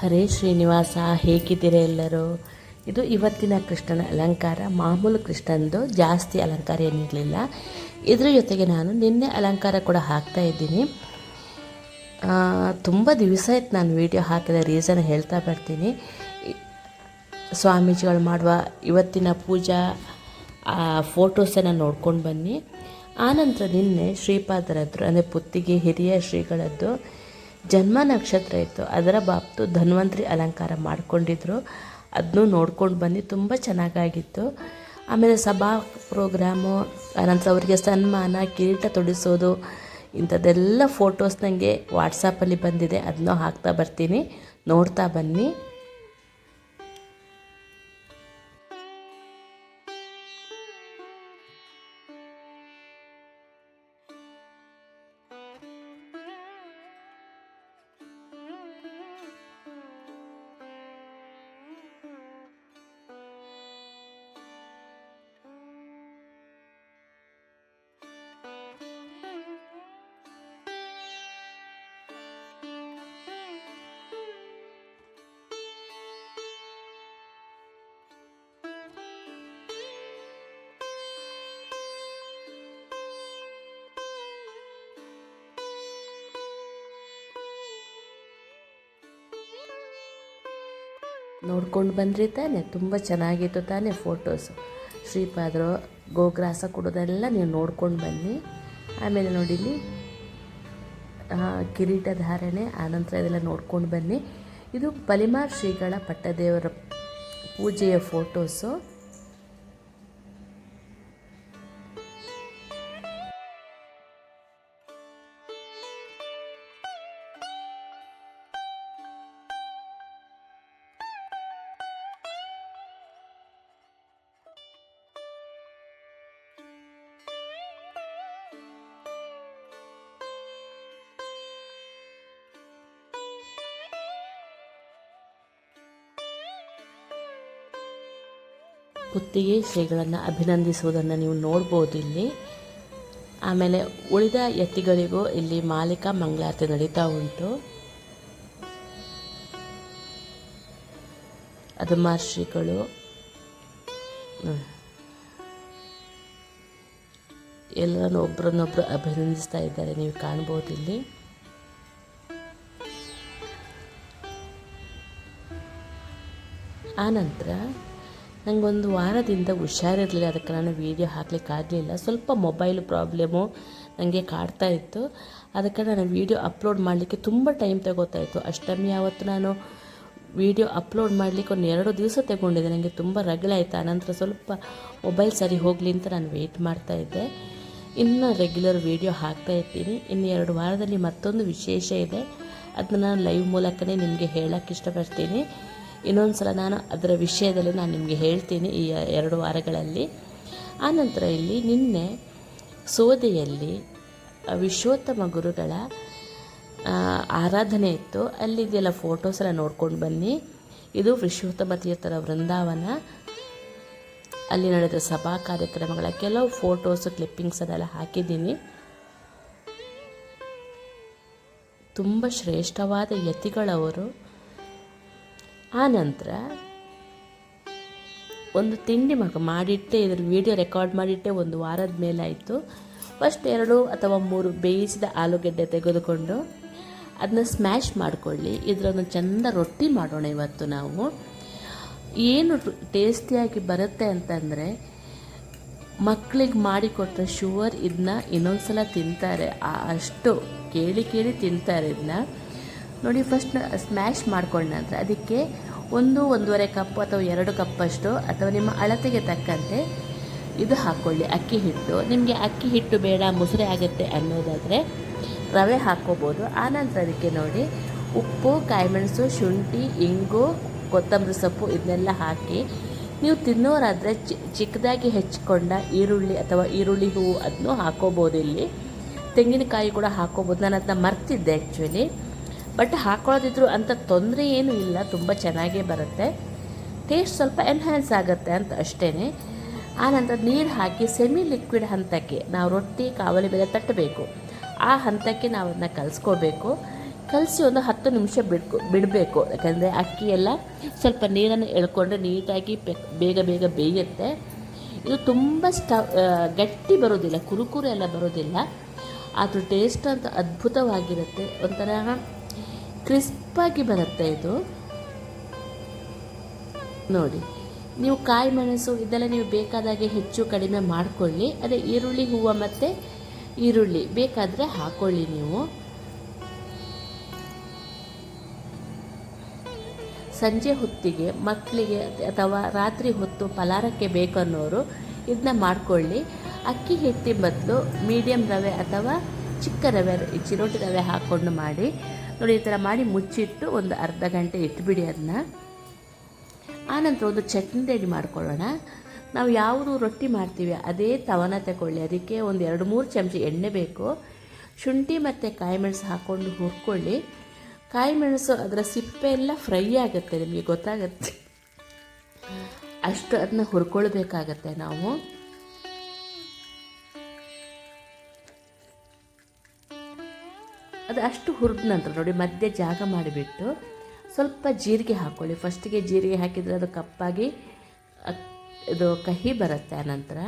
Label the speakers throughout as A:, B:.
A: ಹರೇ ಶ್ರೀನಿವಾಸ, ಹೇಗಿದ್ದೀರ ಎಲ್ಲರೂ? ಇದು ಇವತ್ತಿನ ಕೃಷ್ಣನ ಅಲಂಕಾರ. ಮಾಮೂಲು ಕೃಷ್ಣಂದು ಜಾಸ್ತಿ ಅಲಂಕಾರ ಏನಿರಲಿಲ್ಲ. ಇದ್ರ ಜೊತೆಗೆ ನಾನು ನಿನ್ನೆ ಅಲಂಕಾರ ಕೂಡ ಹಾಕ್ತಾ ಇದ್ದೀನಿ. ತುಂಬ ದಿವಸ ಆಯ್ತು ನಾನು ವೀಡಿಯೋ ಹಾಕಿದ ರೀಸನ್ ಹೇಳ್ತಾ ಬರ್ತೀನಿ. ಸ್ವಾಮೀಜಿಗಳು ಮಾಡುವ ಇವತ್ತಿನ ಪೂಜಾ ಫೋಟೋಸನ್ನು ನೋಡ್ಕೊಂಡು ಬನ್ನಿ. ಆನಂತರ ನಿನ್ನೆ ಶ್ರೀಪಾದರದ್ದು, ಅಂದರೆ ಪುತ್ತಿಗೆ ಹಿರಿಯ ಶ್ರೀಗಳದ್ದು ಜನ್ಮ ನಕ್ಷತ್ರ ಇತ್ತು. ಅದರ ಬಾಪ್ತು ಧನ್ವಂತ್ರಿ ಅಲಂಕಾರ ಮಾಡಿಕೊಂಡಿದ್ರು. ಅದನ್ನೂ ನೋಡ್ಕೊಂಡು ಬನ್ನಿ ತುಂಬ ಚೆನ್ನಾಗಾಗಿತ್ತು. ಆಮೇಲೆ ಸಭಾ ಪ್ರೋಗ್ರಾಮು ಆನಂತರ ಅವರಿಗೆ ಸನ್ಮಾನ, ಕಿರೀಟ ತೊಡಿಸೋದು, ಇಂಥದ್ದೆಲ್ಲ ಫೋಟೋಸ್ ನನಗೆ ವಾಟ್ಸಪ್ಪಲ್ಲಿ ಬಂದಿದೆ. ಅದನ್ನೂ ಹಾಕ್ತಾ ಬರ್ತೀನಿ. ನೋಡ್ತಾ ಬನ್ನಿ. ನೋಡ್ಕೊಂಡು ಬಂದ್ರಿ ತಾನೆ. ತುಂಬ ಚೆನ್ನಾಗಿತ್ತು ತಾನೆ ಫೋಟೋಸು ಶ್ರೀಪಾದರು ಗೋಗ್ರಾಸ ಕೊಡೋದೆಲ್ಲ ನೀವು ನೋಡ್ಕೊಂಡು ಬನ್ನಿ. ಆಮೇಲೆ ನೋಡಿ ಇಲ್ಲಿ ಆ, ಕಿರೀಟ ಧಾರಣೆ ಆನಂತರ ಇದೆಲ್ಲ ನೋಡ್ಕೊಂಡು ಬನ್ನಿ. ಇದು ಪಲಿಮಾರ್ ಶ್ರೀಗಳ ಪಟ್ಟದೇವರ ಪೂಜೆಯ ಫೋಟೋಸು ಕುತ್ತಿಗೆ ಶ್ರೀಗಳನ್ನು ಅಭಿನಂದಿಸುವುದನ್ನು ನೀವು ನೋಡ್ಬೋದು ಇಲ್ಲಿ. ಆಮೇಲೆ ಉಳಿದ ಎತ್ತಿಗಳಿಗೂ ಇಲ್ಲಿ ಮಾಲೀಕ ಮಂಗಳಾರತಿ ನಡೀತಾ ಉಂಟು. ಅದು ಮಹರ್ಷಿಗಳು. ಎಲ್ಲರನ್ನು ಒಬ್ಬರನ್ನೊಬ್ಬರು ಅಭಿನಂದಿಸ್ತಾ ಇದ್ದಾರೆ, ನೀವು ಕಾಣ್ಬೋದು ಇಲ್ಲಿ. ಆನಂತರ ನನಗೊಂದು ವಾರದಿಂದ ಹುಷಾರಿರಲಿಲ್ಲ, ಅದಕ್ಕೆ ನಾನು ವೀಡಿಯೋ ಹಾಕ್ಲಿಕ್ಕೆ ಆಗಲಿಲ್ಲ. ಸ್ವಲ್ಪ ಮೊಬೈಲ್ ಪ್ರಾಬ್ಲಮ್ಮು ನನಗೆ ಕಾಡ್ತಾ ಇತ್ತು. ಅದಕ್ಕೆ ನಾನು ವೀಡಿಯೋ ಅಪ್ಲೋಡ್ ಮಾಡಲಿಕ್ಕೆ ತುಂಬ ಟೈಮ್ ತಗೋತಾ ಇತ್ತು. ಅಷ್ಟಮಿ ಆವತ್ತು ನಾನು ವೀಡಿಯೋ ಅಪ್ಲೋಡ್ ಮಾಡಲಿಕ್ಕೆ ಒಂದು ಎರಡು ದಿವಸ ತಗೊಂಡಿದ್ದೆ. ನನಗೆ ತುಂಬ ರಗಳಾಯಿತು ಆನಂತರ ಸ್ವಲ್ಪ ಮೊಬೈಲ್ ಸರಿ ಹೋಗಲಿ ಅಂತ ನಾನು ವೆಯ್ಟ್ ಮಾಡ್ತಾ ಇದ್ದೆ. ಇನ್ನು ರೆಗ್ಯುಲರ್ ವೀಡಿಯೋ ಹಾಕ್ತಾ ಇರ್ತೀನಿ. ಇನ್ನು ಎರಡು ವಾರದಲ್ಲಿ ಮತ್ತೊಂದು ವಿಶೇಷ ಇದೆ. ಅದನ್ನ ನಾನು ಲೈವ್ ಮೂಲಕನೇ ನಿಮಗೆ ಹೇಳೋಕ್ಕೆ ಇಷ್ಟಪಡ್ತೀನಿ. ಇನ್ನೊಂದು ಸಲ ನಾನು ಅದರ ವಿಷಯದಲ್ಲಿ ನಾನು ನಿಮಗೆ ಹೇಳ್ತೀನಿ ಈ ಎರಡು ವಾರಗಳಲ್ಲಿ. ಆನಂತರ ಇಲ್ಲಿ ನಿನ್ನೆ ಸೋದೆಯಲ್ಲಿ ವಿಶ್ವೋತ್ತಮ ಗುರುಗಳ ಆರಾಧನೆ ಇತ್ತು. ಅಲ್ಲಿದೆಲ್ಲ ಫೋಟೋಸ್ ಎಲ್ಲ ನೋಡ್ಕೊಂಡು ಬನ್ನಿ. ಇದು ವಿಶ್ವೋತ್ತಮ ತೀರ್ಥರ ವೃಂದಾವನ. ಅಲ್ಲಿ ನಡೆದ ಸಭಾ ಕಾರ್ಯಕ್ರಮಗಳ ಕೆಲವು ಫೋಟೋಸ್ ಕ್ಲಿಪ್ಪಿಂಗ್ಸ್ ಅದೆಲ್ಲ ಹಾಕಿದ್ದೀನಿ. ತುಂಬ ಶ್ರೇಷ್ಠವಾದ ಯತಿಗಳವರು. ಆನಂತರ ಒಂದು ತಿಂಡಿ ಮಗ ಮಾಡಿಟ್ಟೆ ಇದ್ರ ವಿಡಿಯೋ ರೆಕಾರ್ಡ್ ಮಾಡಿಟ್ಟೆ, ಒಂದು ವಾರದ ಮೇಲಾಯಿತು ಫಸ್ಟ್ ಎರಡು ಅಥವಾ ಮೂರು ಬೇಯಿಸಿದ ಆಲೂಗೆಡ್ಡೆ ತೆಗೆದುಕೊಂಡು ಅದನ್ನ ಸ್ಮ್ಯಾಶ್ ಮಾಡಿಕೊಳ್ಳಿ. ಇದರನ್ನು ಚೆಂದ ರೊಟ್ಟಿ ಮಾಡೋಣ ಇವತ್ತು ನಾವು. ಏನು ಟೇಸ್ಟಿಯಾಗಿ ಬರುತ್ತೆ ಅಂತಂದರೆ ಮಕ್ಕಳಿಗೆ ಮಾಡಿಕೊಟ್ರೆ ಶುವರ್ ಇದನ್ನ ಇನ್ನೊಂದು ಸಲ ತಿಂತಾರೆ. ಆ- ಅಷ್ಟು ಕೇಳಿ ಕೇಳಿ ತಿಂತಾರೆ ಇದನ್ನ ನೋಡಿ ಫಸ್ಟ್ ಸ್ಮ್ಯಾಶ್ ಮಾಡ್ಕೊಂಡ ನಂತರ ಅದಕ್ಕೆ ಒಂದು, ಒಂದೂವರೆ ಕಪ್ ಅಥವಾ ಎರಡು ಕಪ್ಪಷ್ಟು ಅಥವಾ ನಿಮ್ಮ ಅಳತೆಗೆ ತಕ್ಕಂತೆ ಇದು ಹಾಕ್ಕೊಳ್ಳಿ ಅಕ್ಕಿ ಹಿಟ್ಟು. ನಿಮಗೆ ಅಕ್ಕಿ ಹಿಟ್ಟು ಬೇಡ, ಮೊಸರೆ ಆಗುತ್ತೆ ಅನ್ನೋದಾದರೆ ರವೆ ಹಾಕ್ಕೋಬೋದು. ಆನಂತರ ಅದಕ್ಕೆ ನೋಡಿ ಉಪ್ಪು, ಕಾಯಿಮೆಣಸು, ಶುಂಠಿ, ಇಂಗು, ಕೊತ್ತಂಬರಿ ಸೊಪ್ಪು ಇದನ್ನೆಲ್ಲ ಹಾಕಿ ನೀವು ತಿನ್ನೋರಾದರೆ ಚಿಕ್ಕದಾಗಿ ಹೆಚ್ಚಿಕೊಂಡ ಈರುಳ್ಳಿ ಅಥವಾ ಈರುಳ್ಳಿ ಹೂವು ಅದನ್ನು ಹಾಕ್ಕೋಬೋದು ಇಲ್ಲಿ. ತೆಂಗಿನಕಾಯಿ ಕೂಡ ಹಾಕೋಬೋದು ನಾನು ಅದನ್ನ ಮರ್ತಿದ್ದೆ ಆ್ಯಕ್ಚುಲಿ ಬಟ್ ಹಾಕೊಳ್ಳೋದಿದ್ರು ಅಂತ ತೊಂದರೆ ಏನೂ ಇಲ್ಲ, ತುಂಬ ಚೆನ್ನಾಗೇ ಬರುತ್ತೆ. ಟೇಸ್ಟ್ ಸ್ವಲ್ಪ ಎನ್ಹ್ಯಾನ್ಸ್ ಆಗುತ್ತೆ ಅಂತ ಅಷ್ಟೇ ಆನಂತರ ನೀರು ಹಾಕಿ ಸೆಮಿ ಲಿಕ್ವಿಡ್ ಹಂತಕ್ಕೆ ನಾವು ರೊಟ್ಟಿ, ಕಾವಲಿ ಬೆಲೆ ತಟ್ಟಬೇಕು. ಆ ಹಂತಕ್ಕೆ ನಾವು ಅದನ್ನ ಕಲಿಸ್ಕೋಬೇಕು. ಕಲಸಿ ಒಂದು ಹತ್ತು ನಿಮಿಷ ಬಿಡ್ಕೊ, ಬಿಡಬೇಕು. ಯಾಕಂದರೆ ಅಕ್ಕಿ ಎಲ್ಲ ಸ್ವಲ್ಪ ನೀರನ್ನು ಎಳ್ಕೊಂಡ್ರೆ ನೀಟಾಗಿ ಬೇಗ ಬೇಗ ಬೇಯುತ್ತೆ. ಇದು ತುಂಬ ಸ್ಟವ್ ಗಟ್ಟಿ ಬರೋದಿಲ್ಲ, ಕುರುಕುರು ಎಲ್ಲ ಬರೋದಿಲ್ಲ. ಅದ್ರ ಟೇಸ್ಟ್ ಅಂತ ಅದ್ಭುತವಾಗಿರುತ್ತೆ. ಒಂಥರ ಕ್ರಿಸ್ಪಾಗಿ ಬರುತ್ತೆ ಇದು. ನೋಡಿ, ನೀವು ಕಾಯಿ ಮೆಣಸು ಇದೆಲ್ಲ ನೀವು ಬೇಕಾದಾಗೆ ಹೆಚ್ಚು ಕಡಿಮೆ ಮಾಡಿಕೊಳ್ಳಿ. ಅದೇ ಈರುಳ್ಳಿ, ಹೂವು ಮತ್ತು ಈರುಳ್ಳಿ ಬೇಕಾದರೆ ಹಾಕೊಳ್ಳಿ ನೀವು. ಸಂಜೆ ಹೊತ್ತಿಗೆ ಮಕ್ಕಳಿಗೆ ಅಥವಾ ರಾತ್ರಿ ಹೊತ್ತು ಫಲಾರಕ್ಕೆ ಬೇಕನ್ನೋರು ಇದನ್ನ ಮಾಡ್ಕೊಳ್ಳಿ. ಅಕ್ಕಿ ಹಿಟ್ಟಿ ಬದಲು ಮೀಡಿಯಂ ರವೆ ಅಥವಾ ಚಿಕ್ಕ ರವೆ, ಚಿರೋಟಿ ರವೆ ಹಾಕ್ಕೊಂಡು ಮಾಡಿ. ನೋಡಿ, ಈ ಥರ ಮಾಡಿ ಮುಚ್ಚಿಟ್ಟು ಒಂದು ಅರ್ಧ ಗಂಟೆ ಇಟ್ಬಿಡಿ ಅದನ್ನ ಆನಂತರ ಒಂದು ಚಟ್ನಿ ರೆಡಿ ಮಾಡ್ಕೊಳ್ಳೋಣ. ನಾವು ಯಾವುದು ರೊಟ್ಟಿ ಮಾಡ್ತೀವಿ, ಅದೇ ತವನ ತಗೊಳ್ಳಿ. ಅದಕ್ಕೆ ಒಂದು ಎರಡು ಮೂರು ಚಮಚ ಎಣ್ಣೆ ಬೇಕು. ಶುಂಠಿ ಮತ್ತು ಕಾಯಿ ಮೆಣಸು ಹಾಕ್ಕೊಂಡು ಹುರ್ಕೊಳ್ಳಿ. ಕಾಯಿ ಮೆಣಸು ಅದರ ಸಿಪ್ಪೆ ಎಲ್ಲ ಫ್ರೈ ಆಗುತ್ತೆ, ನಿಮಗೆ ಗೊತ್ತಾಗುತ್ತೆ. ಅಷ್ಟು ಅದನ್ನ ಹುರ್ಕೊಳ್ಬೇಕಾಗತ್ತೆ ನಾವು. ಅದು ಅಷ್ಟು ಹುರಿದ ನಂತರ ನೋಡಿ, ಮಧ್ಯೆ ಜಾಗ ಮಾಡಿಬಿಟ್ಟು ಸ್ವಲ್ಪ ಜೀರಿಗೆ ಹಾಕ್ಕೊಳ್ಳಿ ಫಸ್ಟಿಗೆ ಜೀರಿಗೆ ಹಾಕಿದರೆ ಅದು ಕಪ್ಪಾಗಿ ಇದು ಕಹಿ ಬರುತ್ತೆ ಆನಂತರ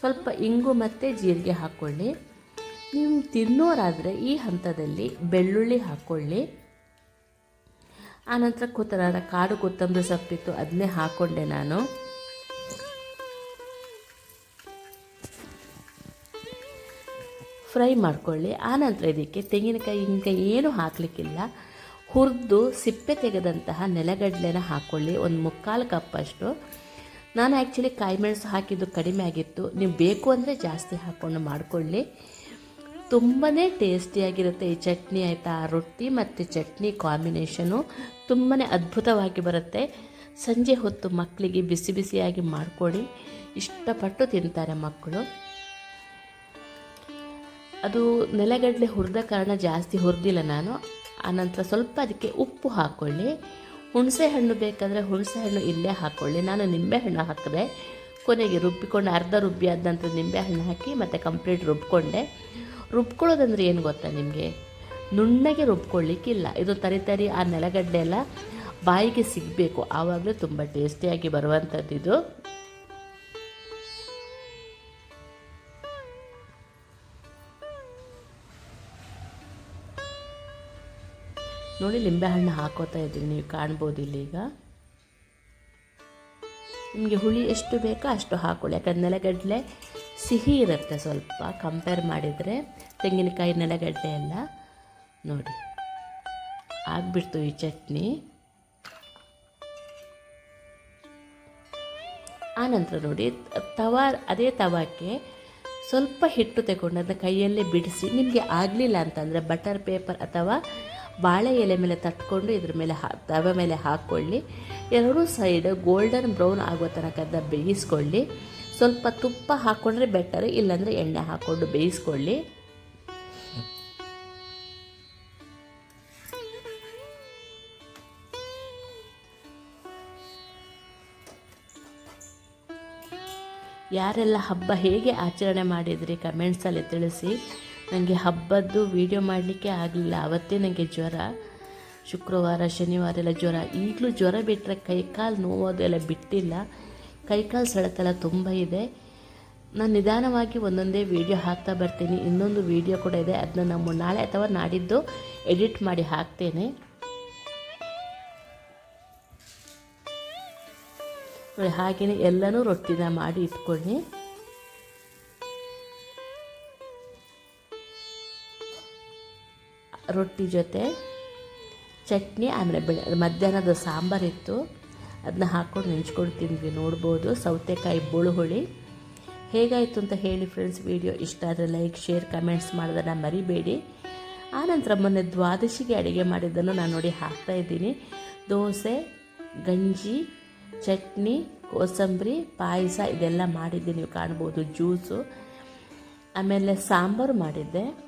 A: ಸ್ವಲ್ಪ ಇಂಗು ಮತ್ತು ಜೀರಿಗೆ ಹಾಕ್ಕೊಳ್ಳಿ ನೀವು ತಿನ್ನೋರಾದರೆ ಈ ಹಂತದಲ್ಲಿ ಬೆಳ್ಳುಳ್ಳಿ ಹಾಕ್ಕೊಳ್ಳಿ ಆನಂತರ ಕೂತರ ಕಾಡು ಕೊತ್ತಂಬರಿ ಸೊಪ್ಪಿತ್ತು ಅದನ್ನೇ ಹಾಕ್ಕೊಂಡೆ ನಾನು. ಫ್ರೈ ಮಾಡ್ಕೊಳ್ಳಿ. ಆನಂತರ ಇದಕ್ಕೆ ತೆಂಗಿನಕಾಯಿ ಹಿಂಗೆ ಏನೂ ಹಾಕಲಿಕ್ಕಿಲ್ಲ. ಹುರಿದು ಸಿಪ್ಪೆ ತೆಗೆದಂತಹ ನೆಲಗಡಲೆನ ಹಾಕ್ಕೊಳ್ಳಿ ಒಂದು ಮುಕ್ಕಾಲು ಕಪ್ಪಷ್ಟು ನಾನು ಆ್ಯಕ್ಚುಲಿ ಕಾಯಿಮೆಣಸು ಹಾಕಿದ್ದು ಕಡಿಮೆ ಆಗಿತ್ತು. ನೀವು ಬೇಕು ಅಂದರೆ ಜಾಸ್ತಿ ಹಾಕ್ಕೊಂಡು ಮಾಡಿಕೊಳ್ಳಿ. ತುಂಬಾ ಟೇಸ್ಟಿಯಾಗಿರುತ್ತೆ ಈ ಚಟ್ನಿ ಆಯಿತಾ. ರೊಟ್ಟಿ ಮತ್ತು ಚಟ್ನಿ ಕಾಂಬಿನೇಷನು ತುಂಬಾ ಅದ್ಭುತವಾಗಿ ಬರುತ್ತೆ. ಸಂಜೆ ಹೊತ್ತು ಮಕ್ಕಳಿಗೆ ಬಿಸಿ ಬಿಸಿಯಾಗಿ ಮಾಡಿಕೊಡಿ ಇಷ್ಟಪಟ್ಟು ತಿಂತಾರೆ ಮಕ್ಕಳು. ಅದು ನೆಲಗಡಲೆ ಹುರಿದ ಕಾರಣ ಜಾಸ್ತಿ ಹುರಿದಿಲ್ಲ ನಾನು. ಆನಂತರ ಸ್ವಲ್ಪ ಅದಕ್ಕೆ ಉಪ್ಪು ಹಾಕ್ಕೊಳ್ಳಿ ಹುಣಸೆ ಹಣ್ಣು ಬೇಕಾದರೆ ಹುಣಸೆ ಹಣ್ಣು ಇಲ್ಲೇ ಹಾಕ್ಕೊಳ್ಳಿ ನಾನು ನಿಂಬೆಹಣ್ಣು ಹಾಕಿದೆ ಕೊನೆಗೆ ರುಬ್ಬಿಕೊಂಡು ಅರ್ಧ ರುಬ್ಬಿ ಆದ ನಂತರ ನಿಂಬೆಹಣ್ಣು ಹಾಕಿ ಮತ್ತು ಕಂಪ್ಲೀಟ್ ರುಬ್ಕೊಂಡೆ. ರುಬ್ಕೊಳ್ಳೋದಂದ್ರೆ ಏನು ಗೊತ್ತಾ ನಿಮಗೆ? ನುಣ್ಣಗೆ ರುಬ್ಕೊಳ್ಳಿಕ್ಕಿಲ್ಲ. ಇದು ತರಿ ತರಿ ಆ ನೆಲಗಡ್ಡೆ ಎಲ್ಲ ಬಾಯಿಗೆ ಸಿಗಬೇಕು. ಆವಾಗಲೂ ತುಂಬ ಟೇಸ್ಟಿಯಾಗಿ ಬರುವಂಥದ್ದು ಇದು. ನೋಡಿ ಲಿಂಬೆಹಣ್ಣು ಹಾಕೋತಾ ಇದ್ದೀನಿ ನೀವು ಕಾಣ್ಬೋದು ಇಲ್ಲೀಗ ನಿಮಗೆ ಹುಳಿ ಎಷ್ಟು ಬೇಕೋ ಅಷ್ಟು ಹಾಕೊಳ್ಳಿ. ಯಾಕಂದ್ರೆ ನೆಲಗಡಲೆ ಸಿಹಿ ಇರುತ್ತೆ ಸ್ವಲ್ಪ ಕಂಪೇರ್ ಮಾಡಿದರೆ ತೆಂಗಿನಕಾಯಿ ನೆಲಗಡಲೆ ಎಲ್ಲ. ನೋಡಿ, ಆಗಿಬಿಡ್ತು ಈ ಚಟ್ನಿ. ಆನಂತರ ನೋಡಿ, ತವ, ಅದೇ ತವಾಕ್ಕೆ ಸ್ವಲ್ಪ ಹಿಟ್ಟು ತಗೊಂಡು ಅದನ್ನ ಕೈಯಲ್ಲೇ ಬಿಡಿಸಿ, ನಿಮಗೆ ಆಗಲಿಲ್ಲ ಅಂತಂದರೆ ಬಟರ್ ಪೇಪರ್ ಅಥವಾ ಬಾಳೆ ಎಲೆ ಮೇಲೆ ತಟ್ಕೊಂಡು ಇದ್ರ ಮೇಲೆ ಹಾ ತವೆ ಮೇಲೆ ಹಾಕ್ಕೊಳ್ಳಿ ಎರಡೂ ಸೈಡ್ ಗೋಲ್ಡನ್ ಬ್ರೌನ್ ಆಗೋ ತನಕ ಅದನ್ನ ಬೇಯಿಸ್ಕೊಳ್ಳಿ. ಸ್ವಲ್ಪ ತುಪ್ಪ ಹಾಕ್ಕೊಂಡ್ರೆ ಬೆಟರ್ ಇಲ್ಲಾಂದರೆ ಎಣ್ಣೆ ಹಾಕ್ಕೊಂಡು ಬೇಯಿಸ್ಕೊಳ್ಳಿ. ಯಾರೆಲ್ಲ ಹಬ್ಬ ಹೇಗೆ ಆಚರಣೆ ಮಾಡಿದ್ರಿ ಕಮೆಂಟ್ಸಲ್ಲಿ ತಿಳಿಸಿ. ನನಗೆ ಹಬ್ಬದ್ದು ವೀಡಿಯೋ ಮಾಡಲಿಕ್ಕೆ ಆಗಲಿಲ್ಲ. ಅವತ್ತೇ ನನಗೆ ಜ್ವರ. ಶುಕ್ರವಾರ, ಶನಿವಾರ ಎಲ್ಲ ಜ್ವರ. ಈಗಲೂ ಜ್ವರ ಬಿಟ್ಟರೆ ಕೈಕಾಲು ನೋವೋದೆಲ್ಲ ಬಿಟ್ಟಿಲ್ಲ. ಕೈಕಾಲು ಸೆಳೆತೆಲ್ಲ ತುಂಬ ಇದೆ. ನಾನು ನಿಧಾನವಾಗಿ ಒಂದೊಂದೇ ವೀಡಿಯೋ ಹಾಕ್ತಾ ಬರ್ತೀನಿ. ಇನ್ನೊಂದು ವೀಡಿಯೋ ಕೂಡ ಇದೆ. ಅದನ್ನ ನಮ್ಮ ನಾಳೆ ಅಥವಾ ನಾಡಿದ್ದು ಎಡಿಟ್ ಮಾಡಿ ಹಾಕ್ತೇನೆ. ಹಾಗೆಯೇ ಎಲ್ಲನೂ ರೊಟ್ಟಿನ ಮಾಡಿ ಇಟ್ಕೊಳ್ಳಿ. ರೊಟ್ಟಿ ಜೊತೆ ಚಟ್ನಿ, ಆಮೇಲೆ ಬೆಳೆ, ಮಧ್ಯಾಹ್ನದ ಸಾಂಬಾರಿತ್ತು ಅದನ್ನ ಹಾಕ್ಕೊಂಡು ನೆಂಚ್ಕೊಂಡು ತಿಂದ್ವಿ ನೋಡ್ಬೋದು. ಸೌತೆಕಾಯಿ ಬುಳುಹುಳಿ. ಹೇಗಾಯಿತು ಅಂತ ಹೇಳಿ ಫ್ರೆಂಡ್ಸ್ ವಿಡಿಯೋ ಇಷ್ಟ ಆದರೆ ಲೈಕ್ ಶೇರ್ ಕಮೆಂಟ್ಸ್ ಮಾಡೋದನ್ನು ಮರಿಬೇಡಿ. ಆನಂತರ ಮೊನ್ನೆ ದ್ವಾದಶಿಗೆ ಅಡುಗೆ ಮಾಡಿದ್ದನ್ನು ನಾನು ನೋಡಿ ಹಾಕ್ತಾ ಇದ್ದೀನಿ. ದೋಸೆ, ಗಂಜಿ, ಚಟ್ನಿ, ಕೋಸಂಬರಿ, ಪಾಯಸ, ಇದೆಲ್ಲ ಮಾಡಿದ್ದೆ. ನೀವು ಕಾಣ್ಬೋದು, ಜ್ಯೂಸು. ಆಮೇಲೆ ಸಾಂಬಾರು ಮಾಡಿದ್ದೆ.